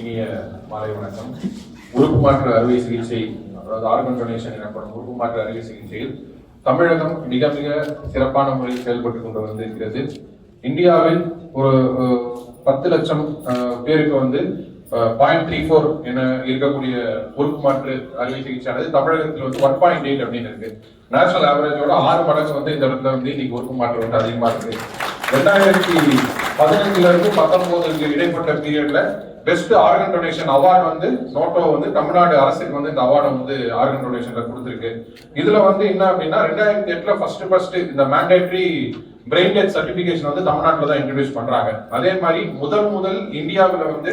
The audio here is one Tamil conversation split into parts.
இனிய மாலை வணக்கம். உறுப்பு மாற்று அறுவை சிகிச்சை அதாவது ஆர்கன் டொனேஷன் எனப்படும் உறுப்பு மாற்று அறுவை சிகிச்சையில் தமிழகம் மிக மிக சிறப்பான முறையில் செயல்பட்டு கொண்டு வந்திருக்கிறது. இந்தியாவில் ஒரு பத்து லட்சம் பேருக்கு வந்து பாயிண்ட் த்ரீ ஃபோர் என இருக்கக்கூடிய உறுப்பு மாற்று அறுவை சிகிச்சையானது தமிழகத்தில் வந்து ஒன் பாயிண்ட் எயிட் அப்படின்னு இருக்கு. நேஷனல் ஆவரேஜோட ஆறு மடங்கு வந்து இந்த இடத்துல வந்து இன்னைக்கு உறுப்பு மாற்று வந்து அதிகமாக இருக்கு. ரெண்டாயிரத்தி பதினஞ்சுல இருந்து பத்தொன்பதுக்கு இடைப்பட்ட பீரியட்ல பெஸ்ட் ஆர்கன் டொனேஷன் அவார்டு வந்து நோட்டோ வந்து தமிழ்நாடு அரசுக்கு வந்து இந்த அவார்டை வந்து ஆர்கன் டொனேஷன்ல கொடுத்துருக்கு. இதுல வந்து என்ன அப்படின்னா ரெண்டாயிரத்தி எட்டுல ஃபர்ஸ்ட் ஃபர்ஸ்ட் இந்த மேண்டேட்ரி பிரெயின் டெத் சர்டிபிகேஷன் வந்து தமிழ்நாட்டில் தான் இன்ட்ரடியூஸ் பண்றாங்க. அதே மாதிரி முதல் முதல் இந்தியாவில் வந்து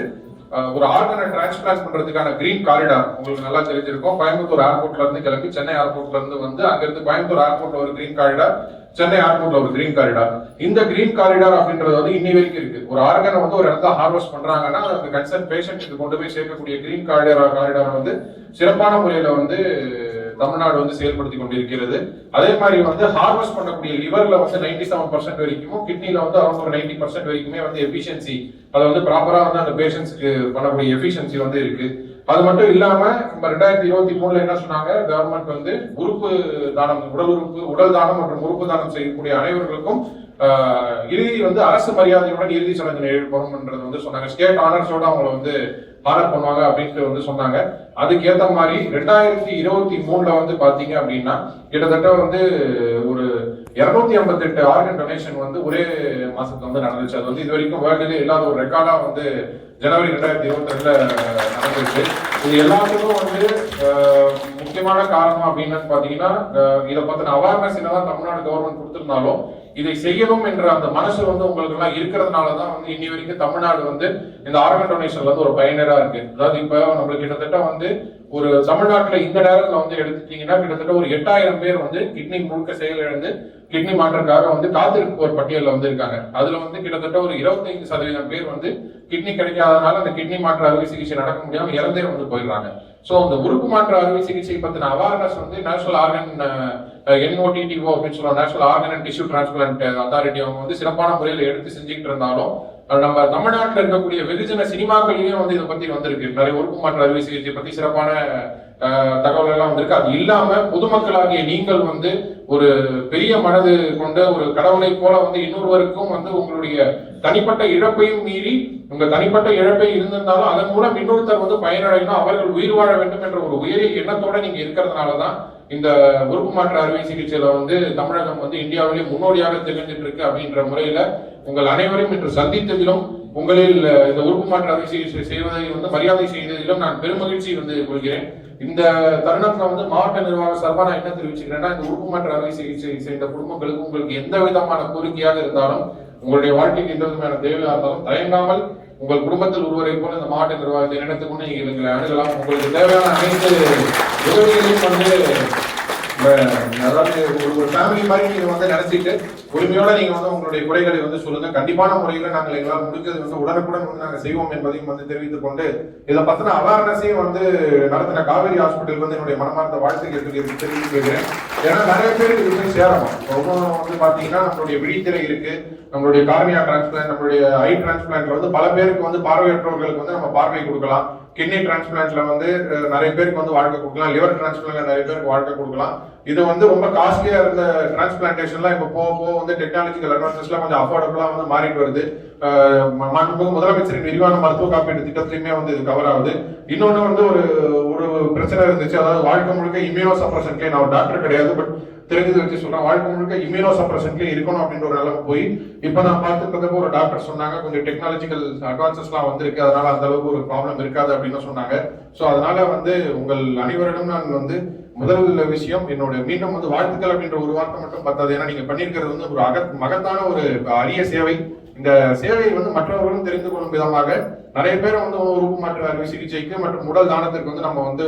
ஒரு ஆர்கனை டிரான்ஸ்பிளான்ட் பண்றதுக்கான கிரீன் காரிடார் உங்களுக்கு நல்லா தெரிஞ்சிருக்கும். கோயம்புத்தூர் ஏர்போர்ட்ல இருந்து கிளம்பி சென்னை ஏர்போர்ட்ல இருந்து வந்து அங்கிருந்து கோயம்புத்தூர் ஏர்போர்ட்ல ஒரு கிரீன் காரிடார் சென்னை ஏர்போர்ட்ல ஒரு கிரீன் காரிடார் இந்த கிரீன் காரிடார் அப்படின்றது வந்து இன்னி வரைக்கும் இருக்கு. ஒரு ஆர்கனை வந்து ஒரு இடத்துல ஹார்வெஸ்ட் பண்றாங்கன்னா அந்த கன்சர்ன் பேஷண்ட்டுக்கு கொண்டு போய் சேர்க்கக்கூடிய கிரீன் காரிடார் காரிடார் வந்து சிறப்பான முறையில வந்து தமிழ்நாடு வந்து செயல்படுத்தி கொண்டிருக்கிறது. அதே மாதிரி வந்து ஹார்வெஸ்ட் பண்ணக்கூடிய லிவர்ல வந்து நைன்டி செவன் பர்சன்ட் வரைக்கும் கிட்னில வந்து அரௌண்ட் ஒரு நைன்டி பர்சன்ட் வரைக்குமே வந்து எஃபிஷியன்சி அதை வந்து ப்ராப்பரா வந்து அந்த பேஷன்ஸ்க்கு பண்ணக்கூடிய எஃபிஷியன்சி வந்து இருக்கு. அது மட்டும் இல்லாம நம்ம ரெண்டாயிரத்தி இருபத்தி மூணுல என்ன சொன்னாங்க? கவர்மெண்ட் வந்து உறுப்பு தானம் உடல் உறுப்பு உடல் தானம் மற்றும் உறுப்பு தானம் செய்யக்கூடிய அனைவர்களுக்கும் இறுதி வந்து அரசு மரியாதையுடன் இறுதி சடங்கு எழுப்பணும்ன்றது வந்து சொன்னாங்க. ஸ்டேட் ஆனர்ஸோட அவங்களை வந்து ஆனர் பண்ணுவாங்க அப்படின்ட்டு வந்து சொன்னாங்க. அதுக்கு ஏத்த மாதிரி ரெண்டாயிரத்தி இருபத்தி மூணுல வந்து பாத்தீங்க அப்படின்னா கிட்டத்தட்ட வந்து ஒரு இருநூத்தி ஐம்பத்தி எட்டு ஆர்கன் டொனேஷன் வந்து ஒரே மாசத்துல வந்து நடந்துச்சு. அது வந்து இது வரைக்கும் வேர்ல்டுலேயே இல்லாத ஒரு ரெக்கார்டா வந்து ஜனவரி ரெண்டாயிரத்தி இருபத்தி ரெண்டுல நடந்துச்சு. இது எல்லாத்துக்கும் வந்து முக்கியமான காரணம் அப்படின்னு பாத்தீங்கன்னா இதை பத்தின அவேர்னஸ் என்னதான் தமிழ்நாடு கவர்மெண்ட் கொடுத்திருந்தாலும் இதை செய்யணும் என்ற அந்த மனசு வந்து உங்களுக்கு எல்லாம் இருக்கிறதுனால தான் வந்து இன்னி வரைக்கும் தமிழ்நாடு வந்து இந்த ஆர்கன் டொனேஷன்ல வந்து ஒரு பயனரா இருக்கு. அதாவது இப்ப நம்மளுக்கு கிட்டத்தட்ட வந்து ஒரு தமிழ்நாட்டுல இந்த நேரத்துல வந்து எடுத்துட்டீங்கன்னா கிட்டத்தட்ட ஒரு எட்டாயிரம் பேர் வந்து கிட்னி முழுக்க செயலிழந்து கிட்னி மாற்றத்துக்காக வந்து காத்திருப்போர் பட்டியலில் வந்து இருக்காங்க அதுல வந்து கிட்டத்தட்ட ஒரு இருபத்தைந்து சதவீதம் பேர் வந்து கிட்னி கிடைக்காதனால அந்த கிட்னி மாற்று அறுவை சிகிச்சை நடக்க முடியாம இறந்தே வந்து போயிடுறாங்க. ஸோ அந்த உறுப்பு மாற்று அறுவை சிகிச்சை பத்தின அவேர்னஸ் வந்து நேஷனல் ஆர்கன் என்ஓடிடிஓ அப்படின்னு சொல்லுவோம் national organ and tissue transplant authority அவங்க வந்து சிறப்பான முறையில் எடுத்து செஞ்சுக்கிட்டு இருந்தாலும் நம்ம தமிழ்நாட்டில் இருக்கக்கூடிய வெகுஜன சினிமாக்கள்லயும் வந்து இதை பத்தி வந்திருக்கு. நிறைய உறுப்பு மாற்று அறுவை சிகிச்சை பத்தி சிறப்பான தகவல் எல்லாம் வந்திருக்கு. அது இல்லாம பொதுமக்களாகிய நீங்கள் வந்து ஒரு பெரிய மனது கொண்ட ஒரு கடவுளை போல வந்து இன்னொருவருக்கும் வந்து உங்களுடைய தனிப்பட்ட இழப்பையும் மீறி உங்க தனிப்பட்ட இழப்பை இருந்திருந்தாலும் அதன் மூலம் இன்னொருத்தர் வந்து பயனடையணும் அவர்கள் உயிர் வாழ வேண்டும் என்ற ஒரு உயரிய எண்ணத்தோட நீங்க இருக்கிறதுனால தான் இந்த உறுப்பு மாற்று அறுவை சிகிச்சையில வந்து தமிழகம் வந்து இந்தியாவிலே முன்னோடியாக திகழ்ந்துட்டு இருக்கு அப்படின்ற முறையில உங்கள் அனைவரையும் இன்று சந்தித்ததிலும் உங்களில் இந்த உறுப்பு மாற்று அறுவை சிகிச்சை செய்வதை வந்து மரியாதை செய்ததிலும் நான் பெருமகிழ்ச்சி வந்து கொள்கிறேன். இந்த தருணத்துல வந்து மாவட்ட நிர்வாக சார்பாக நான் என்ன தெரிவிச்சுக்கிறேன்னா இந்த உறுப்பு மாற்று அறுவை சிகிச்சை செய்த குடும்பங்களுக்கு உங்களுக்கு எந்த விதமான கோரிக்கையாக இருந்தாலும் உங்களுடைய வாழ்க்கைக்கு எந்த விதமான தேவையாக இருந்தாலும் தயங்காமல் உங்கள் குடும்பத்தில் ஒருவரை போல இந்த மாவட்ட நிர்வாகத்தை நடத்துக்கொண்டு நீங்கள் எங்களை அணுகலாம். உங்களுக்கு தேவையான அனைத்து உதவிகளையும் வந்து அதாவது ஒரு ஒரு ஃபேமிலி மாதிரி நீங்க வந்து நினைச்சிட்டு உரிமையோட நீங்க வந்து உங்களுடைய குறைகளை வந்து சொல்லுங்க. கண்டிப்பான முறையில நாங்கள் எங்களால் முடிஞ்சது வந்து உடனுக்குடன் வந்து நாங்கள் செய்வோம் என்பதையும் வந்து தெரிவித்துக் கொண்டு இதை பத்தின அவேர்னஸையும் வந்து நடத்தின காவேரி ஹாஸ்பிட்டல் வந்து என்னுடைய மனமார்ந்த வாழ்த்துக்கள் சொல்லி தெரிவித்து ஏன்னா நிறைய பேருக்கு இது வந்து சேரணும். ரொம்ப வந்து பாத்தீங்கன்னா நம்மளுடைய விழித்திரை இருக்கு. நம்மளுடைய கார்னியா டிரான்ஸ்பிளான் நம்மளுடைய ஐ டிரான்ஸ்பிளான்ட்ல வந்து பல பேருக்கு வந்து பார்வையற்றவர்களுக்கு வந்து நம்ம பார்வை கொடுக்கலாம். கிட்னி டிரான்ஸ்பிளான்ட்ல வந்து நிறைய பேருக்கு வந்து வாழ்க்கை கொடுக்கலாம். லிவர் டிரான்ஸ்பிளான்ட்ல நிறைய பேருக்கு வாழ்க்கை கொடுக்கலாம். இது வந்து ரொம்ப காஸ்ட்லியா இருந்த டிரான்ஸ்பிளான்டேஷன்லாம் இப்போ போக போக வந்து டெக்னாலஜிக்கல் அட்வான்சஸ்லாம் கொஞ்சம் அஃபோர்டபுளா வந்து மாறிட்டு வருது. அஹ், முதலமைச்சரின் விரிவான மருத்துவ காப்பீட்டு திட்டத்திலையுமே வந்து இது கவர் ஆகுது. இன்னொன்று வந்து ஒரு ஒரு பிரச்சனை இருந்துச்சு. அதாவது வாழ்க்கை முழுக்க இம்யூனோ சப்ரஷன் நான் ஒரு டாக்டர் கிடையாது பட் தெரிஞ்சதை வச்சு சொல்றேன் வாழ்க்கை முழுக்க இம்யூனோ சப்ரஷன்லேயே இருக்கணும் அப்படின்ற ஒரு அளவுக்கு போய் இப்போ நான் பார்த்துக்கிறதுக்கு ஒரு டாக்டர் சொன்னாங்க கொஞ்சம் டெக்னாலஜிக்கல் அட்வான்சஸ்லாம் வந்திருக்கு அதனால அந்த அளவுக்கு ஒரு ப்ராப்ளம் இருக்காது அப்படின்னு சொன்னாங்க. ஸோ அதனால வந்து உங்கள் அனைவரிடம் நான் வந்து முதல் விஷயம் என்னோட மீண்டும் வந்து வாழ்த்துக்கள் அப்படின்ற ஒரு வார்த்தை மட்டும் பத்தாது. ஏன்னா நீங்க பண்ணியிருக்கிறது வந்து ஒரு அக மகத்தான ஒரு அரிய சேவை. இந்த சேவையை வந்து மற்றவர்களும் தெரிந்து கொள்ளும் விதமாக நிறைய பேர் வந்து உறுப்பு மாற்று அறுவை சிகிச்சைக்கு மற்றும் உடல் தானத்திற்கு வந்து நம்ம வந்து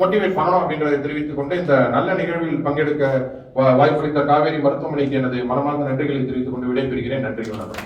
மோட்டிவேட் பண்ணணும் அப்படின்றதை தெரிவித்துக் கொண்டு இந்த நல்ல நிகழ்வில் பங்கெடுக்க வா- வாய்ப்பளித்த காவேரி மருத்துவமனைக்கு எனது மனமார்ந்த நன்றிகளை தெரிவித்துக் கொண்டு விடைபெறுகிறேன். நன்றி வணக்கம்.